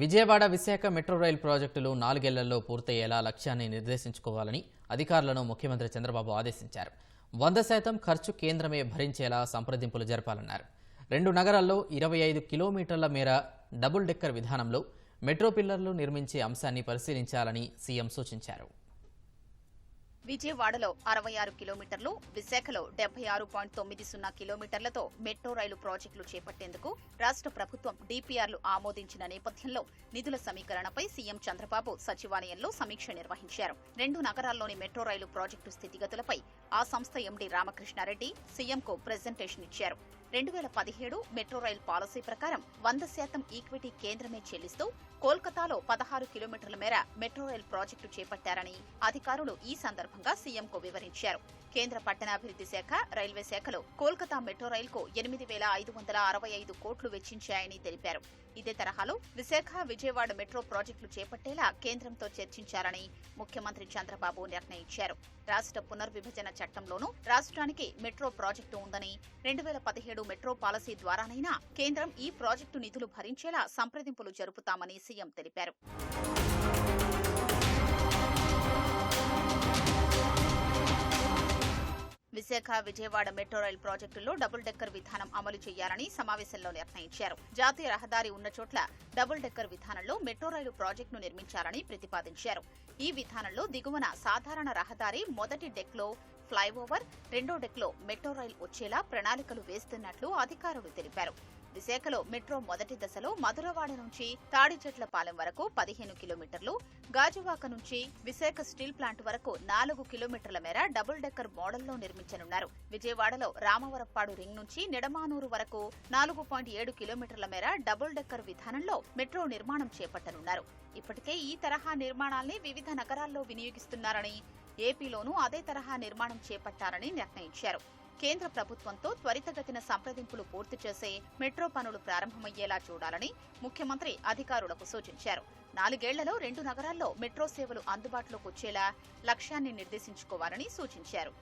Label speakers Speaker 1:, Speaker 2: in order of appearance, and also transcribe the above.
Speaker 1: Vijayawada Visakha metro rail ప్రాజెక్టులు నాలుగేళ్ళలో పూర్తయ్యేలా లక్ష్యాన్ని నిర్దేశించుకోవాలని అధికారులను ముఖ్యమంత్రి చంద్రబాబు ఆదేశించారు. వంద శాతం ఖర్చు కేంద్రమే భరించేలా సంప్రదింపులు జరపాలన్నారు. రెండు నగరాల్లో ఇరవై ఐదు కిలోమీటర్ల మేర డబుల్ డెక్కర్ విధానంలో మెట్రో పిల్లర్లు నిర్మించే అంశాన్ని పరిశీలించాలని సీఎం సూచించారు.
Speaker 2: విజయవాడలో అరవై ఆరు కిలోమీటర్లు విశాఖలో డెబ్బై ఆరు పాయింట్ తొమ్మిది సున్నా కిలోమీటర్లతో మెట్రో రైలు ప్రాజెక్టులు చేపట్టేందుకు రాష్ట్ర ప్రభుత్వం డీపీఆర్లు ఆమోదించిన నేపథ్యంలో నిధుల సమీకరణపై సీఎం చంద్రబాబు సచివాలయంలో సమీక్ష నిర్వహించారు. రెండు నగరాల్లోని మెట్రో రైలు ప్రాజెక్టు స్థితిగతులపై ఆ సంస్థ ఎండీ రామకృష్ణారెడ్డి సీఎంకు ప్రెజెంటేషన్ ఇచ్చారు. రెండు వేల పదిహేడు మెట్రో రైల్ పాలసీ ప్రకారం వంద శాతం ఈక్విటీ కేంద్రమే చెల్లిస్తూ కోల్కతాలో పదహారు కిలోమీటర్ల మేర మెట్రో రైల్ ప్రాజెక్టు చేపట్టారని అధికారులు ఈ సందర్భంగా సీఎంకు వివరించారు. కేంద్ర పట్టణాభివృద్ధి శాఖ రైల్వే శాఖలో కోల్కతా మెట్రో రైలుకు ఎనిమిది వేల ఐదు వందల అరవై ఐదు కోట్లు వెచ్చించాయని తెలిపారు. ఇదే తరహాలో విశాఖ విజయవాడ మెట్రో ప్రాజెక్టులు చేపట్టేలా కేంద్రంతో చర్చించాలని ముఖ్యమంత్రి చంద్రబాబు నిర్ణయించారు. రాష్ట్ర పునర్విభజన చట్టంలోనూ రాష్ట్రానికి మెట్రో ప్రాజెక్టు ఉందని రెండు వేల పదిహేడు మెట్రో పాలసీ ద్వారానైనా కేంద్రం ఈ ప్రాజెక్టు నిధులు భరించేలా సంప్రదింపులు జరుపుతామని సీఎం తెలిపారు. విశాఖ విజయవాడ మెట్రో రైల్ ప్రాజెక్టుల్లో డబుల్ డెక్కర్ విధానం అమలు చేయాలని సమావేశంలో నిర్ణయించారు. జాతీయ రహదారి ఉన్న చోట్ల డబుల్ డెక్కర్ విధానంలో మెట్రో రైలు ప్రాజెక్టును నిర్మించాలని ప్రతిపాదించారు. ఈ విధానంలో దిగువన సాధారణ రహదారి మొదటి డెక్లో ఫ్లైఓవర్ రెండో డెక్లో మెట్రో రైల్ వచ్చేలా ప్రణాళికలు వేస్తున్నట్లు అధికారులు తెలిపారు. విశాఖలో మెట్రో మొదటి దశలో మధురవాడ నుంచి తాడిచెట్లపాలెం వరకు పదిహేను కిలోమీటర్లు గాజువాక నుంచి విశాఖ స్టీల్ ప్లాంట్ వరకు నాలుగు కిలోమీటర్ల మేర డబుల్ డెక్కర్ మోడల్లో నిర్మించనున్నారు. విజయవాడలో రామవరప్పాడు రింగ్ నుంచి నిడమానూరు వరకు నాలుగు పాయింట్ ఏడు కిలోమీటర్ల మేర డబుల్ డెక్కర్ విధానంలో మెట్రో నిర్మాణం చేపట్టనున్నారు. ఇప్పటికే ఈ తరహా నిర్మాణాల్ని వివిధ నగరాల్లో వినియోగిస్తున్నారని ఏపీలోనూ అదే తరహా నిర్మాణం చేపట్టాలని నిర్ణయించారు. కేంద్ర ప్రభుత్వంతో త్వరితగతిన సంప్రదింపులు పూర్తి చేసే మెట్రో పనులు ప్రారంభమయ్యేలా చూడాలని ముఖ్యమంత్రి అధికారులకు సూచించారు. నాలుగేళ్ళలో రెండు నగరాల్లో మెట్రో సేవలు అందుబాటులోకి వచ్చేలా లక్ష్యాన్ని నిర్దేశించుకోవాలని సూచించారు.